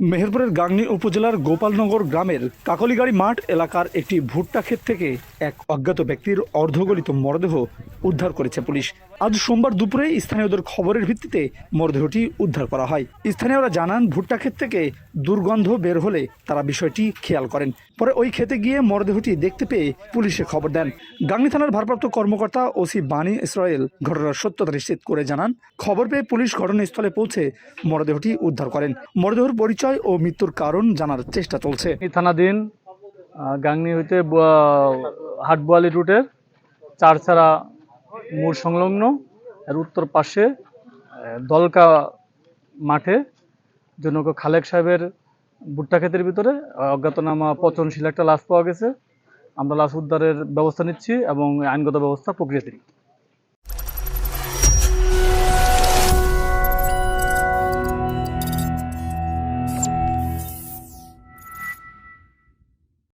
মেহেরপুরের গাংনী উপজেলার গোপালনগর গ্রামের কাকলিগাড়ি মাঠ এলাকার একটি ভুট্টা ক্ষেত থেকে এক অজ্ঞাত ব্যক্তির অর্ধগলিত মরদেহ উদ্ধার করেছে পুলিশ। আজ সোমবার দুপুরে স্থানীয়দের খবরের ভিত্তিতে মরদেহটি উদ্ধার করা হয়। স্থানীয়রা জানান, ভুট্টা ক্ষেত থেকে দুর্গন্ধ বের হলে তারা বিষয়টি খেয়াল করেন। পরে ওই খেতে গিয়ে মরদেহটি দেখতে পেয়ে পুলিশে খবর দেন। গাংনী থানার ভারপ্রাপ্ত কর্মকর্তা ওসি বাণী ইসরায়েল ঘটনার সত্যতা নিশ্চিত করে জানান, খবর পেয়ে পুলিশ ঘটনাস্থলে পৌঁছে মরদেহটি উদ্ধার করেন। মরদেহর পরিচয় ও মৃত্যুর কারণ জানার চেষ্টা চলছে। থানাধীন গাংনী হইতে হাটবোয়ালি রুটের চারছাড়া মোড় সংলগ্ন আর উত্তর পাশে দলকা মাঠে, জনক খালেক সাহেবের ভুট্টা ক্ষেতের ভিতরে অজ্ঞাতনামা পচনশীল একটা লাশ পাওয়া গেছে। আমরা লাশ উদ্ধারের ব্যবস্থা নিচ্ছি এবং আইনগত ব্যবস্থা প্রক্রিয়াধীন